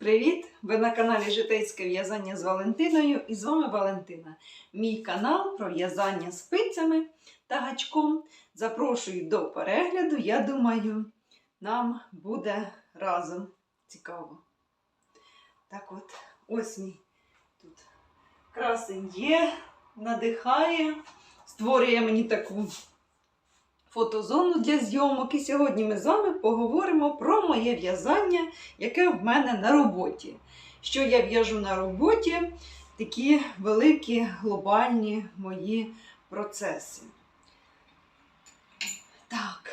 Привіт! Ви на каналі Житейське в'язання з Валентиною і з вами Валентина. Мій канал про в'язання спицями та гачком. Запрошую до перегляду. Я думаю, нам буде разом цікаво. Так от, ось мій тут красень є, надихає, створює мені таку фотозону для зйомок. І сьогодні ми з вами поговоримо про моє в'язання, яке в мене на роботі. Що я в'яжу на роботі, такі великі глобальні мої процеси. Так,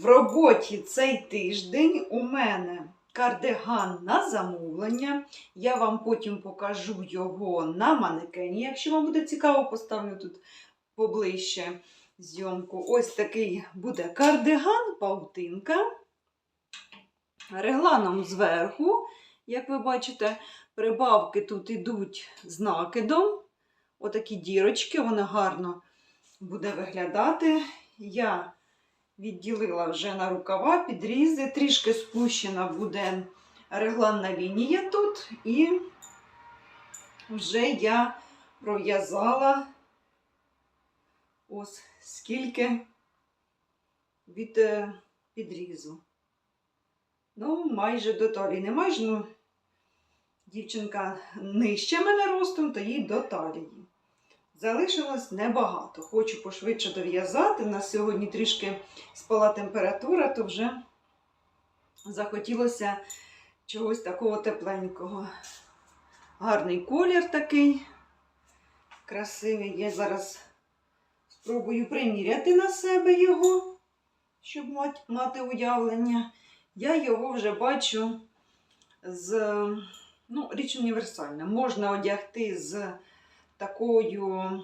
в роботі цей тиждень у мене кардиган на замовлення. Я вам потім покажу його на манекені. Якщо вам буде цікаво, поставлю тут поближче зйомку. Ось такий буде кардиган, паутинка. Регланом зверху, як ви бачите, прибавки тут йдуть з накидом. Отакі дірочки, воно гарно буде виглядати. Я відділила вже на рукава, підрізи, трішки спущена буде регланна лінія тут, і вже я пров'язала ось скільки від е, підрізу. Ну, майже до талії. Не майже, ну, дівчинка нижче мене ростом, то їй до талії. Залишилось небагато. Хочу пошвидше дов'язати. У нас сьогодні трішки спала температура, то вже захотілося чогось такого тепленького. Гарний колір такий красивий. Я зараз спробую приміряти на себе його, щоб мати уявлення. Я його вже бачу з ну, річ універсальна. Можна одягти з такою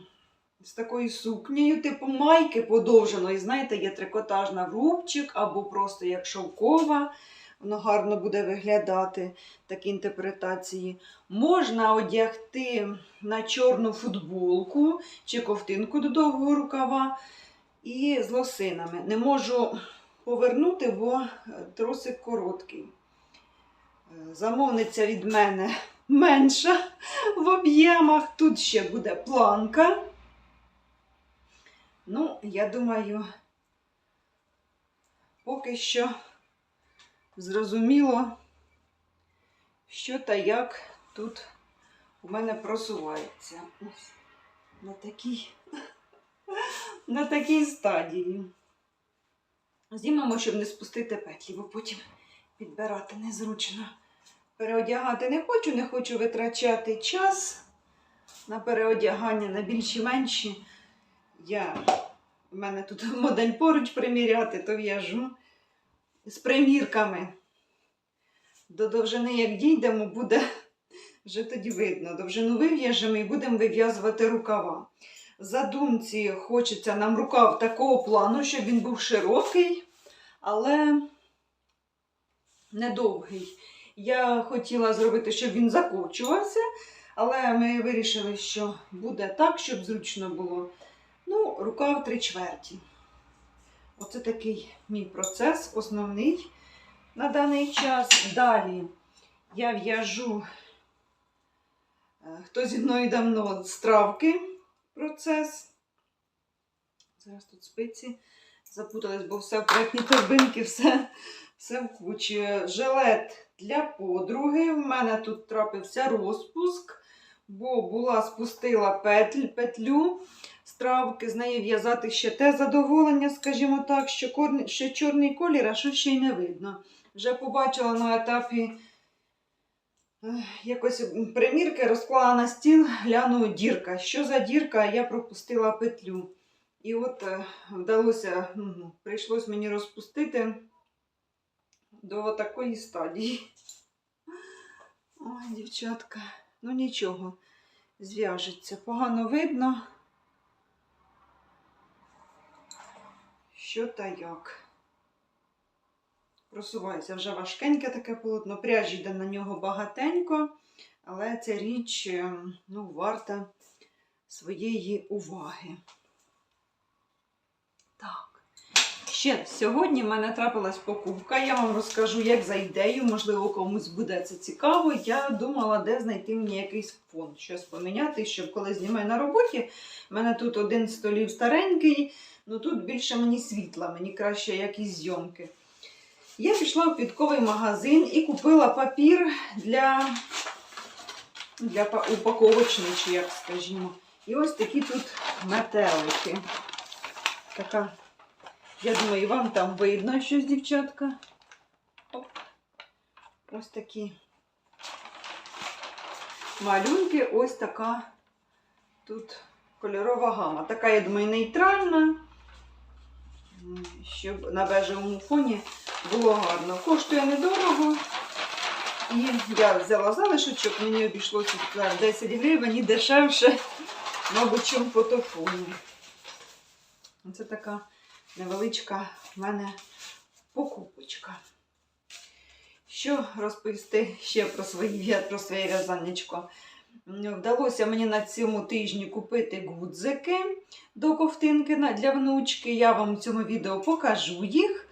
з такою сукнею, типу майки подовженої. Знаєте, є трикотажна в рубчик або просто як шовкова. Воно гарно буде виглядати такі інтерпретації. Можна одягти на чорну футболку чи ковтинку до довгого рукава і з лосинами. Не можу повернути, бо тросик короткий. Замовниця від мене менша в об'ємах. Тут ще буде планка. Ну, я думаю, поки що зрозуміло, що та як тут у мене просувається. На такій, на такій стадії. Знімемо, щоб не спустити петлі, бо потім підбирати незручно. Переодягати не хочу, не хочу витрачати час на переодягання на більші-менші. Я, У мене тут модель поруч приміряти, то в'яжу з примірками. До довжини, як дійдемо, буде вже тоді видно. Довжину вив'яжемо і будемо вив'язувати рукава. Задумці хочеться нам рукав такого плану, щоб він був широкий, але недовгий. Я хотіла зробити, щоб він закочувався, але ми вирішили, що буде так, щоб зручно було. Ну, рукав три чверті. Оце такий мій процес, основний на даний час. Далі я в'яжу, хто зі мною давно стравки процес. Зараз тут спиці запутались, бо все в проєктній торбинки, все, все в кучі. Жилет для подруги. В мене тут трапився розпуск, бо була спустила петлю стравки, з неї в'язати ще те задоволення, скажімо так, що, кор... що чорний колір, а що ще й не видно. Вже побачила на етапі якось примірки, розклала на стіл, гляну дірка. Що за дірка? Я пропустила петлю. І от е, вдалося, ну, прийшлось мені розпустити до такої стадії. Ой, дівчатка, ну нічого, зв'яжеться. Погано видно. Що та як. Просувається вже важкеньке таке полотно. Пряжі йде на нього багатенько, але ця річ ну, варта своєї уваги. Так, Ще сьогодні в мене трапилась покупка. Я вам розкажу, як за ідею, можливо, комусь буде це цікаво. Я думала, де знайти мені якийсь фон, щось поміняти, щоб коли знімаю на роботі. в мене тут один столів старенький, ну тут більше мені світла, мені краще якісь зйомки. Я пішла в підковий магазин і купила папір для, для упаковочний, чи як скажімо. І ось такі тут метелики. Така я думаю, і вам там видно щось, дівчатка. Оп. Ось такі малюнки, ось така тут кольорова гама. Така, я думаю, нейтральна, щоб на бежевому фоні було гарно. Коштує недорого. І я взяла залишочок, мені обійшлося 10 гривень і дешевше, мабуть, чим фотофоні. Це така невеличка в мене покупочка. Що розповісти ще про свої, про своє в'язаннячко? М, Вдалося мені на цьому тижні купити гудзики до ковтинки для внучки. Я вам в цьому відео покажу їх,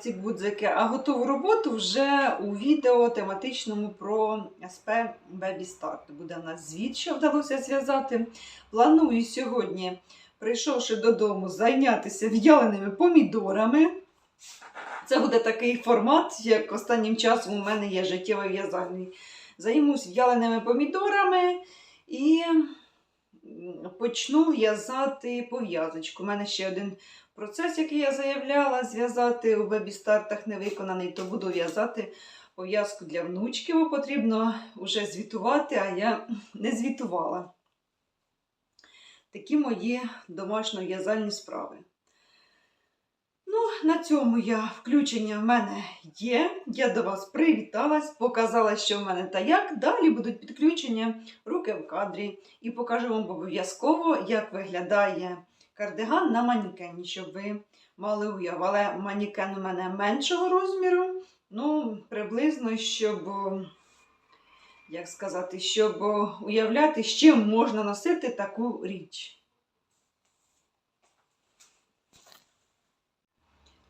ці гудзики, а готову роботу вже у відео тематичному про СП Baby Start. Буде в нас звіт, що вдалося зв'язати. Планую сьогодні прийшовши додому, зайнятися в'яленими помідорами. Це буде такий формат, як останнім часом у мене є життєвий в'язальний. Займусь в'яленими помідорами і почну в'язати пов'язочку. У мене ще один процес, який я заявляла, зв'язати у вебі-стартах не виконаний, то буду в'язати пов'язку для внучки, бо потрібно вже звітувати, а я не звітувала. Такі мої домашньо-в'язальні справи. Ну, на цьому я включення в мене є. Я до вас привіталась, показала, що в мене та як. Далі будуть підключення руки в кадрі. І покажу вам обов'язково, як виглядає кардиган на манікені, щоб ви мали уяву. Але манікен у мене меншого розміру. Ну, приблизно, щоб як сказати, щоб уявляти, з чим можна носити таку річ.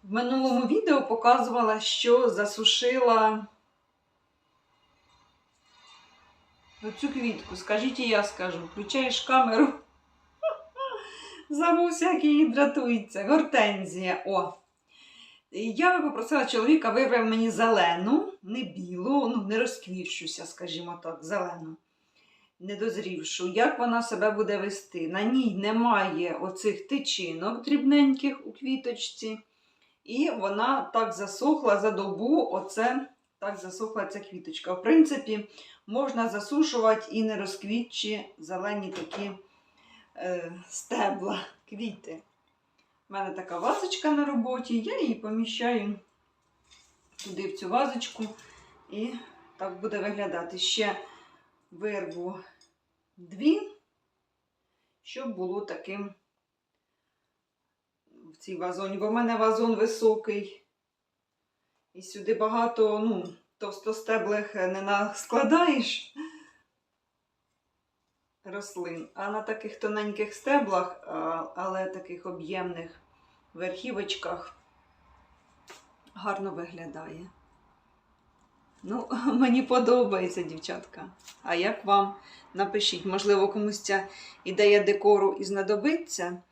В минулому відео показувала, що засушила оцю квітку. Скажіть і я скажу. Включаєш камеру. Забувся, як її дратується. Гортензія. О! Я попросила чоловіка вибрав мені зелену, не білу, ну не розквіщуся, скажімо так, зелену, недозрівшу. Як вона себе буде вести? На ній немає оцих тичинок дрібненьких у квіточці. І вона так засохла за добу, оце так засохла ця квіточка. В принципі, можна засушувати і не розквітчі зелені такі е, стебла, квіти. У мене така вазочка на роботі, я її поміщаю туди в цю вазочку, і так буде виглядати. Ще вирву дві, щоб було таким в цій вазоні, бо в мене вазон високий. І сюди багато, ну, товстостеблих не наскладаєш рослин, а на таких тоненьких стеблах, але таких об'ємних верхівочках гарно виглядає. Ну, мені подобається, дівчатка. А як вам? Напишіть, можливо, комусь ця ідея декору і знадобиться.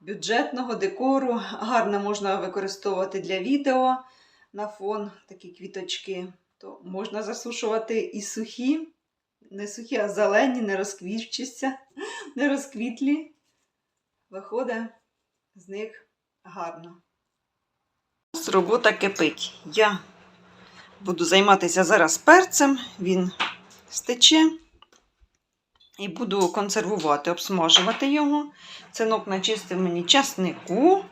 Бюджетного декору гарно можна використовувати для відео на фон такі квіточки. То можна засушувати і сухі, не сухі, а зелені, не розквітчися, не розквітлі. Виходить з них гарно. Робота кипить. Я буду займатися зараз перцем, він стече. І буду консервувати, обсмажувати його. Синок начистив мені часнику.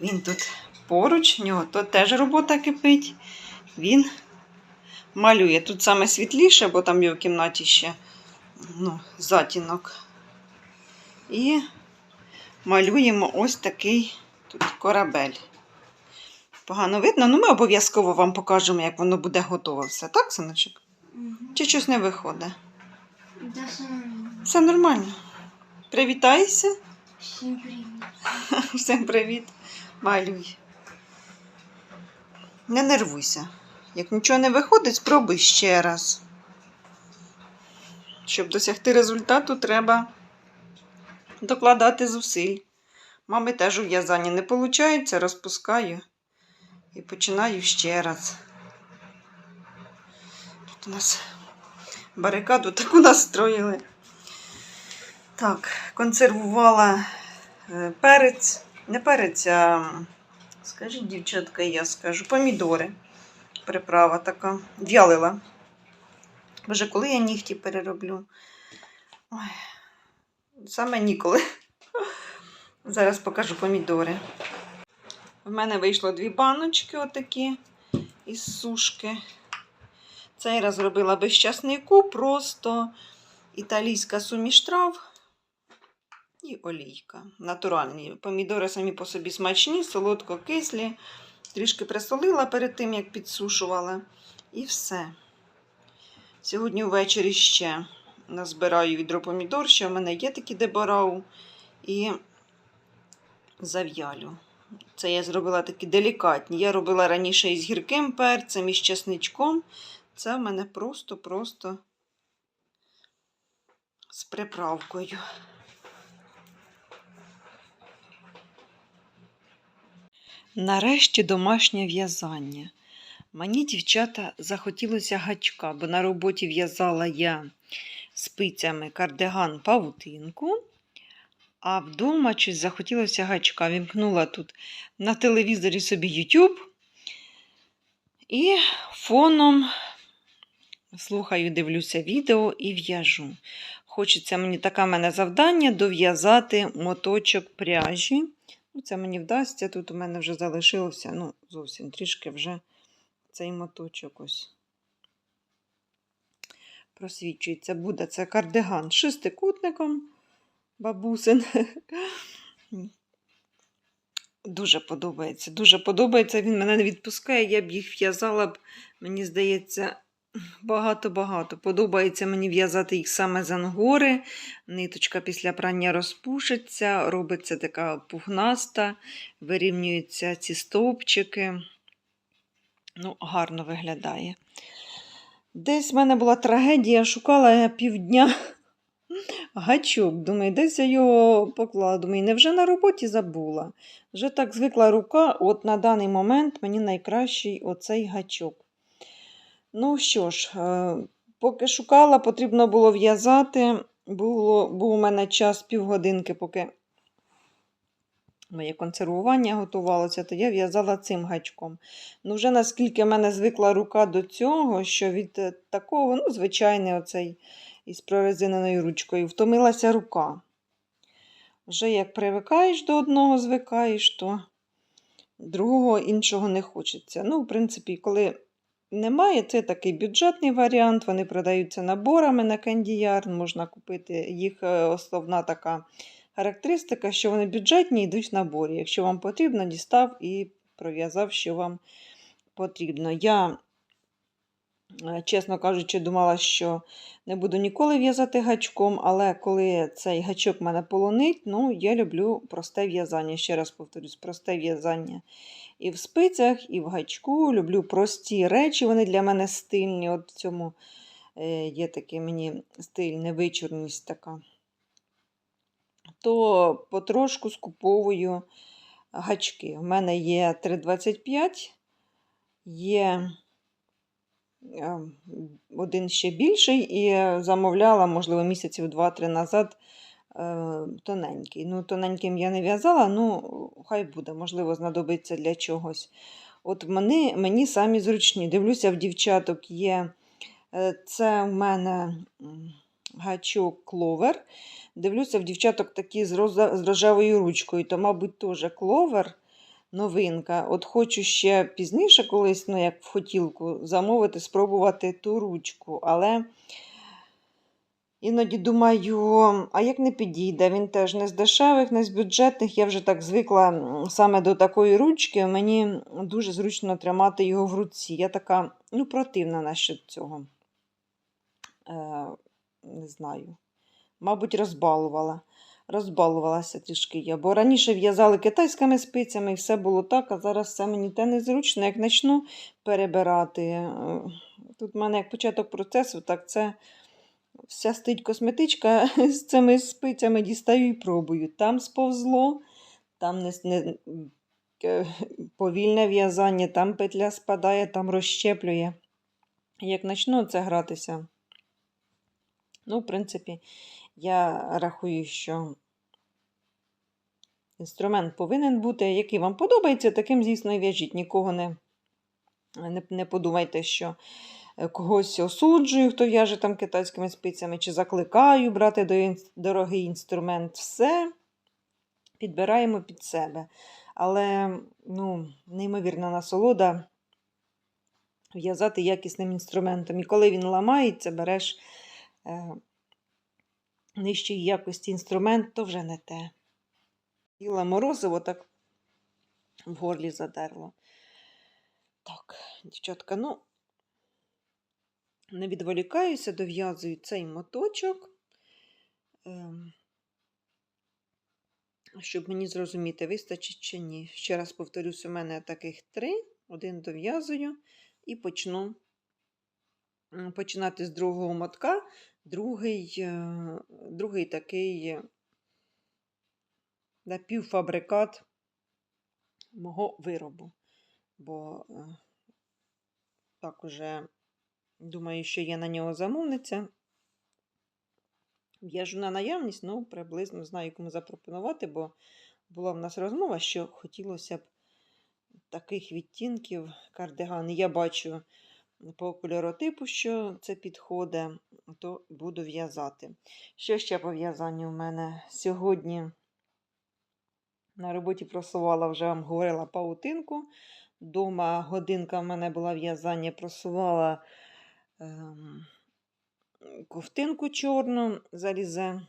Він тут поруч, в нього тут теж робота кипить. Він малює. Тут саме світліше, бо там є в кімнаті ще ну, затінок. І малюємо ось такий тут корабель. Погано видно, ну ми обов'язково вам покажемо, як воно буде готове все, так, синочок? Чи щось не виходить? Да, сам. Все нормально. Привітайся. Всім привіт. Всім привіт, малюй. Не нервуйся. Як нічого не виходить, спробуй ще раз. Щоб досягти результату, треба докладати зусиль. Мами теж у в'язанні не виходить, розпускаю і починаю ще раз. Тут у нас барикаду таку настроїли. Так, консервувала е, перець. Не перець, а скажіть, дівчатка, я скажу, помідори. Приправа така. В'ялила. Боже, коли я нігті перероблю? Ой, саме ніколи. Зараз покажу помідори. В мене вийшло дві баночки отакі із сушки. Цей раз робила без часнику, просто італійська суміш трав і олійка. Натуральні. Помідори самі по собі смачні, солодко-кислі. Трішки присолила перед тим, як підсушувала. І все. Сьогодні ввечері ще назбираю відро помідор, що в мене є такі дебарау. І зав'ялю. Це я зробила такі делікатні. Я робила раніше із гірким перцем, із чесничком. Це в мене просто-просто з приправкою. Нарешті домашнє в'язання. Мені, дівчата, захотілося гачка, бо на роботі в'язала я спицями кардиган павутинку, а вдома щось захотілося гачка. Вімкнула тут на телевізорі собі YouTube і фоном слухаю, дивлюся відео і в'яжу. Хочеться мені таке мене завдання дов'язати моточок пряжі. Ну, Це мені вдасться. Тут у мене вже залишилося, ну, зовсім трішки вже цей моточок ось просвічується. Буде це кардиган з шестикутником бабусин. Дуже подобається. Дуже подобається. Він мене не відпускає. Я б їх в'язала б, мені здається, багато-багато. Подобається мені в'язати їх саме з ангори. Ниточка після прання розпушиться, робиться така пухнаста, вирівнюються ці стовпчики. Ну, гарно виглядає. Десь в мене була трагедія, шукала я півдня гачок. Думаю, десь я його покладу. Думаю, невже на роботі забула? Вже так звикла рука, от на даний момент мені найкращий оцей гачок. Ну що ж, е, поки шукала, потрібно було в'язати. Було, був у мене час півгодинки, поки моє консервування готувалося, то я в'язала цим гачком. Ну, вже наскільки в мене звикла рука до цього, що від е, такого, ну, звичайний оцей із прорезиненою ручкою, втомилася рука. Вже як привикаєш до одного, звикаєш, то другого іншого не хочеться. Ну, в принципі, коли немає, це такий бюджетний варіант. Вони продаються наборами на кандіяр, можна купити їх е, основна така характеристика, що вони бюджетні йдуть в наборі. Якщо вам потрібно, дістав і пров'язав, що вам потрібно. Я, чесно кажучи, думала, що не буду ніколи в'язати гачком, але коли цей гачок мене полонить, ну, я люблю просте в'язання. Ще раз повторюсь, просте в'язання. І в спицях, і в гачку. Люблю прості речі, вони для мене стильні. От в цьому е, є такий мені стиль, невичурність така. То потрошку скуповую гачки. У мене є 3,25, є е, один ще більший, і замовляла, можливо, місяців 2-3 назад е, тоненький. Ну, тоненьким я не в'язала, ну, хай буде, можливо, знадобиться для чогось. От мені, мені самі зручні. Дивлюся, в дівчаток є. е, Це в мене гачок кловер. Дивлюся, в дівчаток такі з рожевою ручкою, то, мабуть, теж кловер. Новинка. От хочу ще пізніше, колись, ну, як в хотілку, замовити, спробувати ту ручку. Але іноді думаю, а як не підійде? Він теж не з дешевих, не з бюджетних. Я вже так звикла саме до такої ручки. Мені дуже зручно тримати його в руці. Я така ну, противна насчет цього. Е, не знаю. Мабуть, розбалувала. Розбалувалася трішки я. Бо раніше в'язали китайськими спицями і все було так, а зараз все мені те незручно. Як почну перебирати. е, Тут в мене як початок процесу, так це вся стить косметичка з цими спицями дістаю і пробую. Там сповзло, там не, не, е, повільне в'язання, там петля спадає, там розщеплює. Як почну це гратися, ну, в принципі, я рахую, що інструмент повинен бути, який вам подобається, таким, звісно, і в'яжіть. Нікого не, не, не подумайте, що е, когось осуджую, хто в'яже там китайськими спицями, чи закликаю брати дорогий інструмент. Все підбираємо під себе. Але ну, неймовірна насолода в'язати якісним інструментом. І коли він ламається, береш е, нижчої якості інструмент, то вже не те. Їла морозиво так в горлі задерло. Так, дівчатка, ну, не відволікаюся, дов'язую цей моточок. Ем, щоб мені зрозуміти, вистачить чи ні. Ще раз повторюсь, у мене таких три. Один дов'язую і почну починати з другого мотка. Другий, е, другий такий е, напівфабрикат мого виробу. Бо е, так уже думаю, що є на нього замовниця. В'яжу на наявність, ну, приблизно знаю, кому запропонувати, бо була в нас розмова, що хотілося б таких відтінків кардиган. Я бачу по кольоротипу, що це підходить, то буду в'язати. Що ще по в мене сьогодні на роботі просувала, вже вам говорила паутинку. Дома годинка в мене була в'язання, просувала. Ем, ковтинку чорну залізе.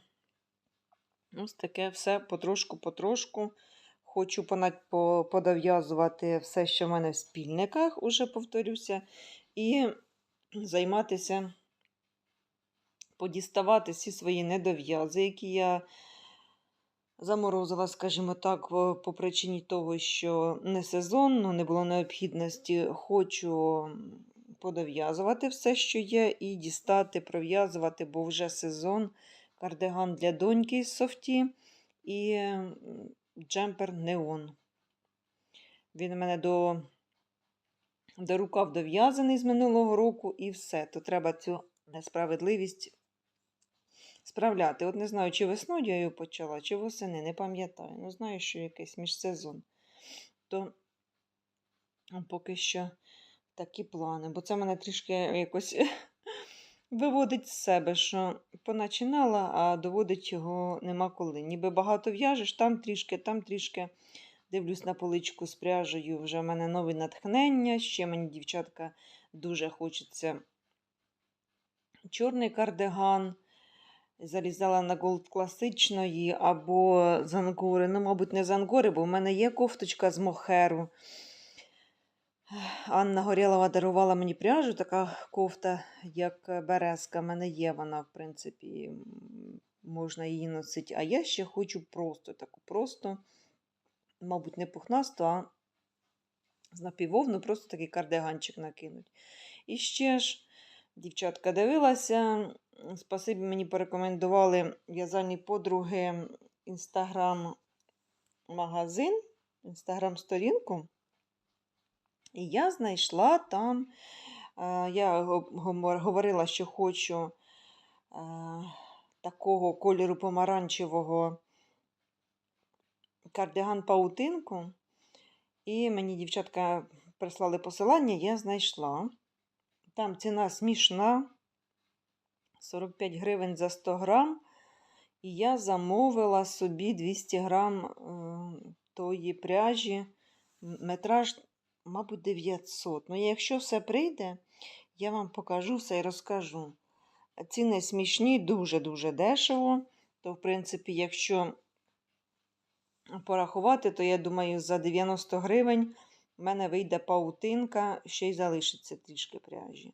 Ось таке все потрошку-потрошку. Хочу понад- по- подов'язувати все, що в мене в спільниках, уже повторюся, і займатися, подіставати всі свої недов'язи, які я заморозила, скажімо так, по причині того, що не сезонно, не було необхідності. Хочу подов'язувати все, що є, і дістати, пров'язувати, бо вже сезон, кардиган для доньки з софті і джемпер неон. Він у мене до, до рукав дов'язаний з минулого року, і все. То треба цю несправедливість справляти. От не знаю, чи весною я її почала, чи восени, не пам'ятаю. Ну, знаю, що якийсь міжсезон. То поки що такі плани. Бо це мене трішки якось виводить з себе, що поначинала, а доводить його нема коли. Ніби багато в'яжеш, там трішки, там трішки. Дивлюсь на поличку з пряжею, вже в мене нове натхнення. Ще мені, дівчатка, дуже хочеться чорний кардиган. Залізала на голд класичної або з ангори. Ну, мабуть, не з ангори, бо в мене є кофточка з мохеру. Анна Горєлова дарувала мені пряжу, така кофта, як березка. В мене є вона, в принципі, можна її носити. А я ще хочу просто таку, просто, мабуть, не пухнасту, а з напівовну, просто такий кардиганчик накинуть. І ще ж, дівчатка, дивилася. Спасибі мені порекомендували в'язальні подруги інстаграм-магазин, інстаграм-сторінку. І я знайшла там, е, я говорила, що хочу е, такого кольору помаранчевого кардиган паутинку. І мені дівчатка прислали посилання, я знайшла. Там ціна смішна 45 гривень за 100 грам. І я замовила собі 200 грам е, тої пряжі. Метраж, мабуть, 900. Ну, якщо все прийде, я вам покажу все і розкажу. Ціни смішні, дуже-дуже дешево. То, в принципі, якщо порахувати, то я думаю, за 90 гривень в мене вийде паутинка, ще й залишиться трішки пряжі.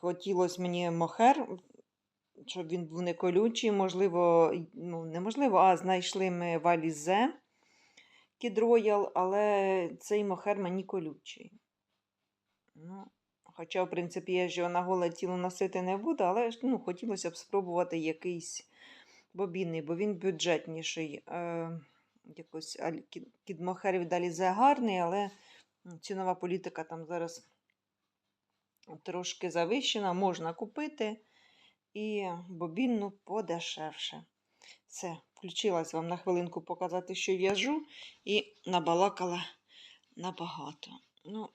Хотілося мені мохер щоб він був не колючий, можливо, ну, неможливо, а знайшли ми в Алізе кідроял, але цей мохер мені колючий. Ну, хоча, в принципі, я ж його на голе тіло носити не буду, але ну, хотілося б спробувати якийсь бобінний, бо він бюджетніший. Е, якось аль- кід- кідмохер гарний, але цінова політика там зараз трошки завищена, можна купити і бобінну подешевше. Все, включилась вам на хвилинку показати, що в'яжу, і набалакала набагато. Ну,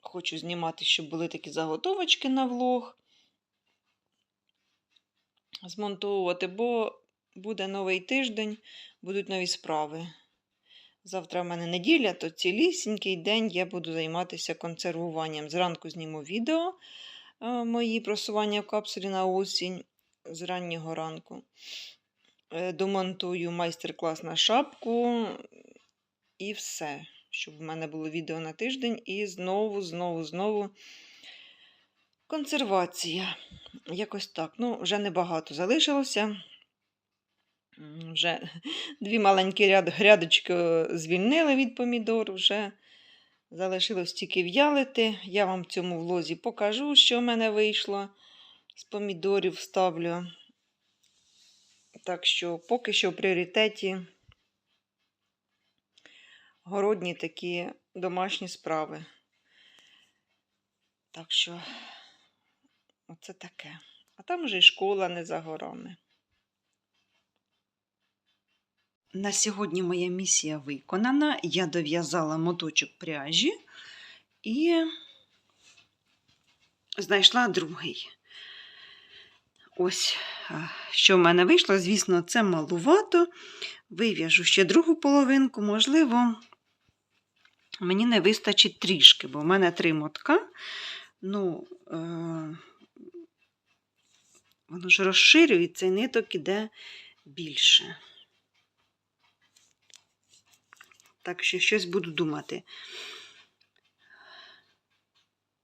хочу знімати, щоб були такі заготовочки на влог. Змонтовувати, бо буде новий тиждень, будуть нові справи. Завтра в мене неділя, то цілісінький день я буду займатися консервуванням. Зранку зніму відео е, мої просування в капсулі на осінь з раннього ранку. Е, Домонтую майстер-клас на шапку і все. Щоб в мене було відео на тиждень. І знову, знову, знову консервація. Якось так. Ну, вже небагато залишилося. Вже дві маленькі ряд, грядочки звільнили від помідор, вже залишилось тільки в'ялити. Я вам в цьому влозі покажу, що в мене вийшло. З помідорів ставлю. Так що поки що в пріоритеті городні такі домашні справи. Так що, оце таке. А там вже і школа не за горами. На сьогодні моя місія виконана. Я дов'язала моточок пряжі і знайшла другий. Ось, що в мене вийшло. Звісно, це малувато. Вив'яжу ще другу половинку, можливо, мені не вистачить трішки, бо в мене три мотка. Ну, е, воно ж розширюється і ниток іде більше. Так що щось буду думати.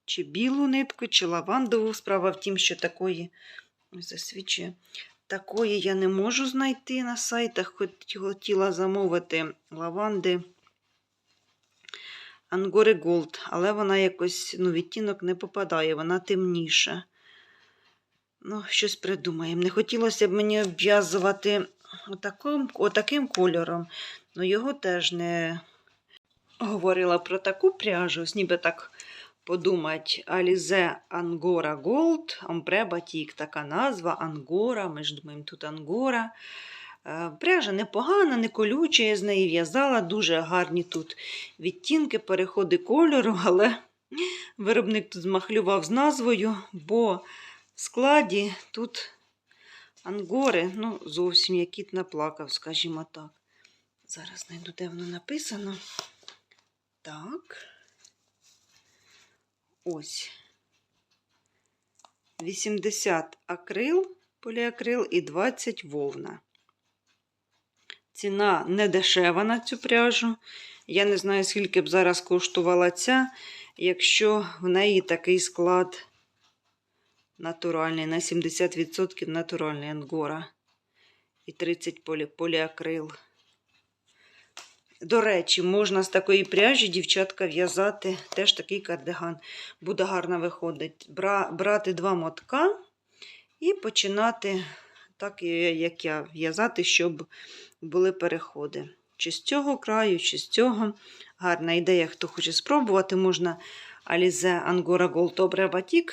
Чи білу нитку, чи лавандову. Справа в тім, що такої засвічує. Такої я не можу знайти на сайтах. Хотіла замовити лаванди Angora Gold, але вона якось ну, відтінок не попадає, вона темніша. Ну, щось придумаємо. Не хотілося б мені обв'язувати отаким, отаким кольором. Ну, його теж не говорила про таку пряжу, ніби так подумать. Alize Angora Gold, Ombre Batik, така назва Ангора. Ми ж думаємо, тут Ангора. Е, Пряжа непогана, не колюча, я з неї в'язала. Дуже гарні тут відтінки, переходи кольору, але виробник тут змахлював з назвою, бо складі тут ангори, ну, зовсім як кіт наплакав, скажімо так. Зараз знайду, де воно написано. Так. Ось. 80 акрил, поліакрил і 20 вовна. Ціна не дешева на цю пряжу. Я не знаю, скільки б зараз коштувала ця, якщо в неї такий склад натуральний, на 70% натуральний ангора і 30 полі, поліакрил. До речі, можна з такої пряжі, дівчатка, в'язати теж такий кардиган. Буде гарно виходить. Бра, брати два мотка і починати, так як я, в'язати, щоб були переходи. Чи з цього краю, чи з цього. Гарна ідея, хто хоче спробувати, можна Alize Angora Gold Obre Batik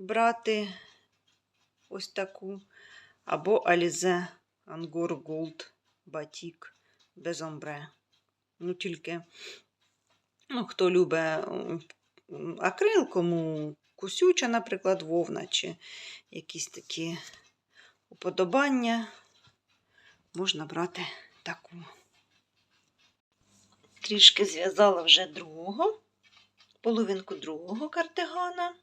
брати ось таку. Або Alize Angora Gold Batik без омбре. Ну, тільки, ну, хто любить акрил, кому кусюча, наприклад, вовна, чи якісь такі уподобання, можна брати таку. Трішки зв'язала вже другого, половинку другого картигана.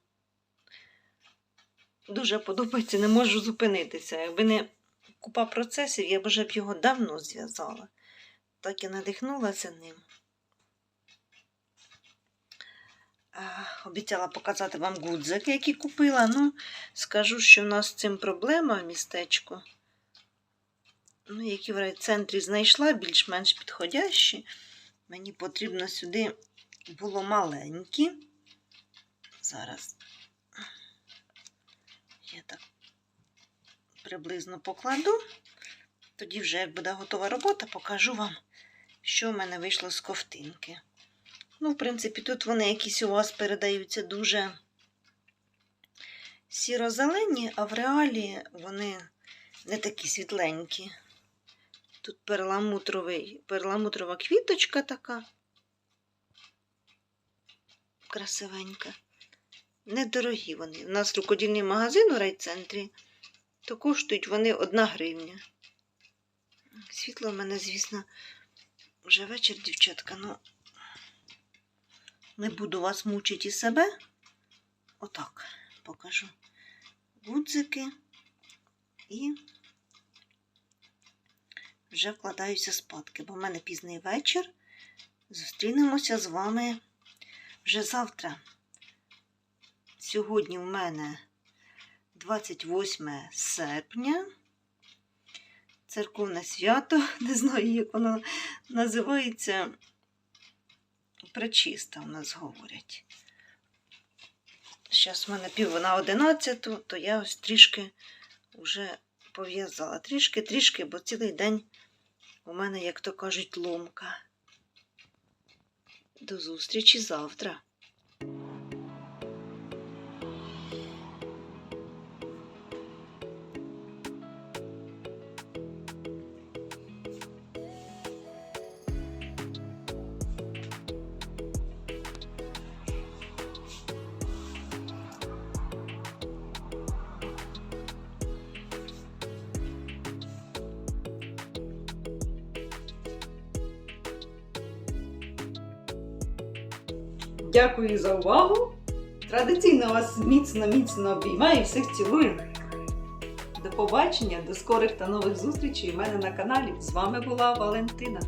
Дуже подобається, не можу зупинитися. Якби не купа процесів, я вже б його давно зв'язала. Так я надихнулася ним. Обіцяла показати вам гудзики, які купила. Ну, скажу, що в нас з цим проблема в містечку. Ну, які в райцентрі знайшла більш-менш підходящі. Мені потрібно сюди було маленькі. Зараз я так приблизно покладу. Тоді вже, як буде готова робота, покажу вам, що в мене вийшло з ковтинки. Ну, в принципі, тут вони якісь у вас передаються дуже сіро-зелені, а в реалі вони не такі світленькі. Тут перламутровий, перламутрова квіточка така. Красивенька. Недорогі вони. У нас рукодільний магазин у райцентрі, то коштують вони одна гривня. Світло в мене, звісно, вже вечір, дівчатка, ну не буду вас мучити і себе. Отак покажу. Гудзики і вже вкладаюся спадки, бо в мене пізний вечір. Зустрінемося з вами вже завтра. Сьогодні в мене 28 серпня. Церковне свято, не знаю, як воно називається. Пречиста у нас говорять. Зараз в мене пів на одинадцяту, то я ось трішки вже пов'язала. Трішки-трішки, бо цілий день у мене, як то кажуть, ломка. До зустрічі завтра. Дякую за увагу. Традиційно вас міцно-міцно обіймаю, всіх цілую. До побачення, до скорих та нових зустрічей у мене на каналі. З вами була Валентина.